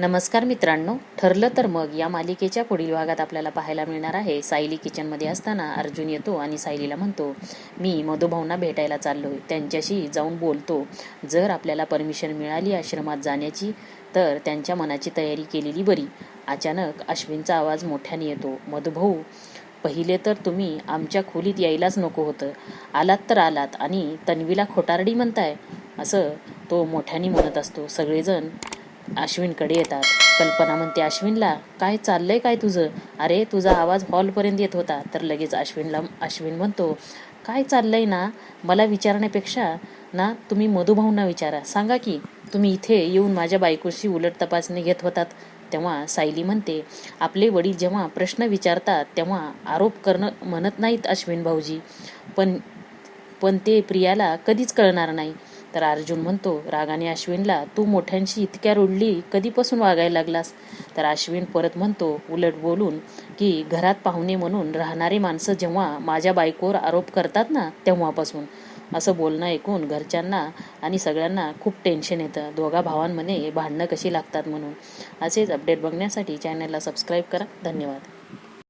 नमस्कार मित्रांनो ठरलं तर मग या मालिकेच्या पुढील भागात आपल्याला पाहायला मिळणार आहे. सायली किचनमध्ये असताना अर्जुन येतो आणि सायलीला म्हणतो मी मधुभाऊंना भेटायला चाललोय. त्यांच्याशी जाऊन बोलतो. जर आपल्याला परमिशन मिळाली आश्रमात जाण्याची तर त्यांच्या मनाची तयारी केलेली बरी. अचानक अश्विनचा आवाज मोठ्याने येतो मधुभाऊ पहिले तर तुम्ही आमच्या खोलीत यायलाच नको होतं. आलात तर आलात आणि तन्वीला खोटारडी म्हणताय. असं तो मोठ्याने म्हणत असतो. सगळेजण अश्विनकडे येतात. कल्पना म्हणते अश्विनला काय चाललंय काय तुझं? अरे तुझा आवाज हॉलपर्यंत येत होता. तर लगेच अश्विनला अश्विन म्हणतो काय चाललंय ना? मला विचारण्यापेक्षा ना तुम्ही मधुभाऊंना विचारा. सांगा की तुम्ही इथे येऊन माझ्या बायकोशी उलट तपासणी घेत होतात. तेव्हा सायली म्हणते आपले वडील जेव्हा प्रश्न विचारतात तेव्हा आरोप करणं म्हणत नाहीत अश्विन भाऊजी. पण पण ते प्रियाला कधीच कळणार नाही. तर अर्जुन म्हणतो रागाने अश्विनला तू मोठ्यांशी इतक्या रुडली कधीपासून वागायला लागलास? तर अश्विन परत म्हणतो उलट बोलून की घरात पाहुणे म्हणून राहणारी माणसं जेव्हा माझ्या बायकोवर आरोप करतात ना तेव्हापासून. असं बोलणं ऐकून घरच्यांना आणि सगळ्यांना खूप टेन्शन येतं. दोघा भावांमध्ये भांडणं कशी लागतात म्हणून. असेच अपडेट बघण्यासाठी चॅनलला सबस्क्राईब करा. धन्यवाद.